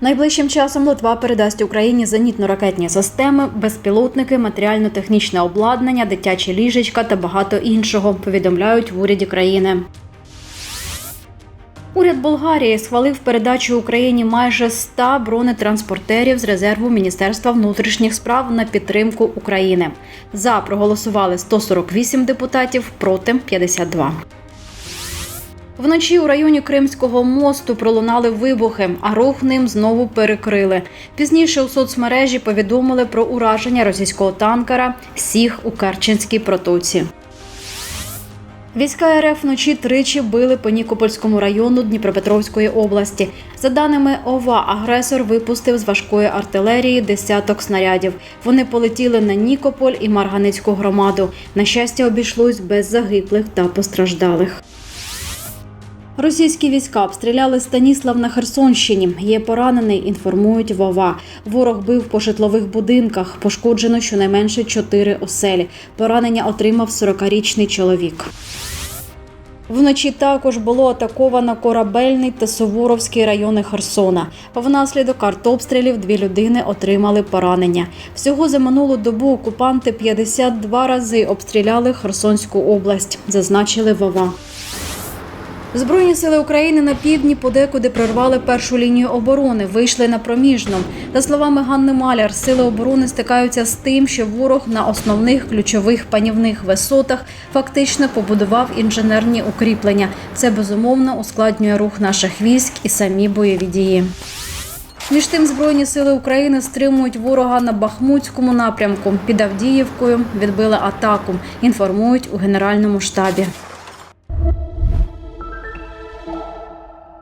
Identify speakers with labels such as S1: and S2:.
S1: Найближчим часом Литва передасть Україні зенітно-ракетні системи, безпілотники, матеріально-технічне обладнання, дитячі ліжечка та багато іншого. Повідомляють в уряді країни. Уряд Болгарії схвалив передачу Україні майже 100 бронетранспортерів з резерву Міністерства внутрішніх справ на підтримку України. За проголосували 148 депутатів, проти 52. Вночі у районі Кримського мосту пролунали вибухи, а рух ним знову перекрили. Пізніше у соцмережі повідомили про ураження російського танкера Сіг у Керченській протоці. Війська РФ вночі тричі били по Нікопольському району Дніпропетровської області. За даними ОВА, агресор випустив з важкої артилерії десяток снарядів. Вони полетіли на Нікополь і Марганицьку громаду. На щастя, обійшлось без загиблих та постраждалих. Російські війська обстріляли Станіслав на Херсонщині. Є поранений, інформують Вова. Ворог бив по житлових будинках. Пошкоджено щонайменше чотири оселі. Поранення отримав 40-річний чоловік. Вночі також було атаковано корабельний та Суворовський райони Херсона. Внаслідок артобстрілів дві людини отримали поранення. Всього за минулу добу окупанти 52 рази обстріляли Херсонську область, зазначили Вова. Збройні сили України на півдні подекуди прорвали першу лінію оборони, вийшли на проміжну. За словами Ганни Маляр, сили оборони стикаються з тим, що ворог на основних ключових панівних висотах фактично побудував інженерні укріплення. Це безумовно ускладнює рух наших військ і самі бойові дії. Між тим, збройні сили України стримують ворога на Бахмутському напрямку. Під Авдіївкою відбили атаку. Інформують у генеральному штабі.